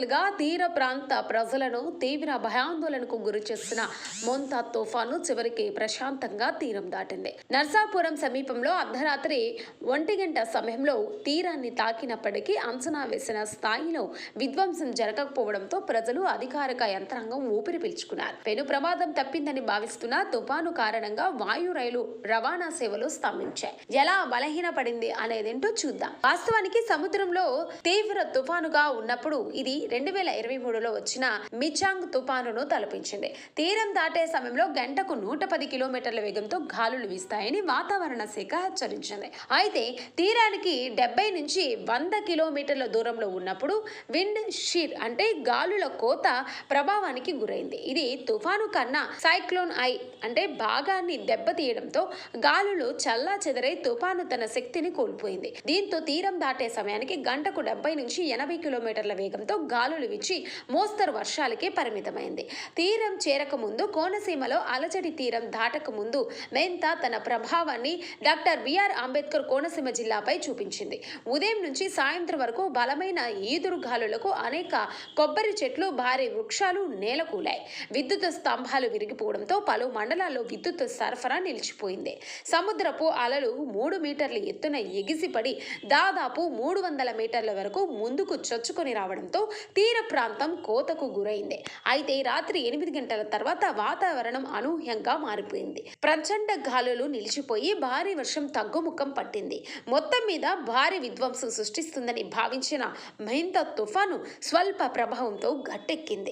రోజులుగా తీర ప్రాంత ప్రజలను తీవ్ర భయాందోళనకు గురి చేస్తున్న మొంతా తుఫాను చివరికి ప్రశాంతంగా తీరం దాటింది. నర్సాపురం సమీపంలో అర్ధరాత్రి ఒంటి గంట సమయంలో తీరాన్ని తాకినప్పటికీ అంచనా వేసిన స్థాయిలో విధ్వంసం జరగకపోవడంతో ప్రజలు అధికారిక యంత్రాంగం ఊపిరి పీల్చుకున్నారు. పెను ప్రమాదం తప్పిందని భావిస్తున్న తుఫాను కారణంగా వాయు రైలు రవాణా సేవలు స్తంభించాయి. ఎలా బలహీనపడింది అనేదేంటో చూద్దాం. వాస్తవానికి సముద్రంలో తీవ్ర తుఫానుగా ఉన్నప్పుడు ఇది రెండు వేల ఇరవై మూడులో వచ్చిన మిచాంగ్ తుపానును తలపించింది. తీరం దాటే సమయంలో గంటకు నూట పది కిలోమీటర్ల వేగంతో గాలులు వీస్తాయని వాతావరణ శాఖ హెచ్చరించింది. అయితే తీరానికి డెబ్బై నుంచి వంద కిలోమీటర్ల దూరంలో ఉన్నప్పుడు విండ్ షీర్ అంటే గాలుల కోత ప్రభావానికి గురైంది. ఇది తుఫాను కన్నా సైక్లోన్ ఐ అంటే భాగాన్ని దెబ్బతీయడంతో గాలులు చల్లా చెదరై తుఫాను తన శక్తిని కోల్పోయింది. దీంతో తీరం దాటే సమయానికి గంటకు డెబ్బై నుంచి ఎనభై కిలోమీటర్ల వేగంతో గాలులు విచ్చి మోస్తరు వర్షాలకే పరిమితమైంది. తీరం చేరకముందు కోనసీమలో అలజడి తీరం దాటక ముందు మెంతా తన ప్రభావాన్ని డాక్టర్ బిఆర్ అంబేద్కర్ కోనసీమ జిల్లాపై చూపించింది. ఉదయం నుంచి సాయంత్రం వరకు బలమైన ఈదురు గాలులకు అనేక కొబ్బరి చెట్లు భారీ వృక్షాలు నేలకూలాయి. విద్యుత్ స్తంభాలు విరిగిపోవడంతో పలు మండలాల్లో విద్యుత్ సరఫరా నిలిచిపోయింది. సముద్రపు అలలు మూడు మీటర్ల ఎత్తున ఎగిసిపడి దాదాపు మూడు వందల మీటర్ల వరకు ముందుకు చొచ్చుకొని రావడంతో తీర ప్రాంతం కోతకు గురైంది. అయితే రాత్రి ఎనిమిది గంటల తర్వాత వాతావరణం అనూహ్యంగా మారిపోయింది. ప్రచండ గాలులు నిలిచిపోయి భారీ వర్షం తగ్గుముఖం పట్టింది. మొత్తం మీద భారీ విధ్వంసం సృష్టిస్తుందని భావించిన మహింత తుఫాను స్వల్ప ప్రభావంతో గట్టెక్కింది.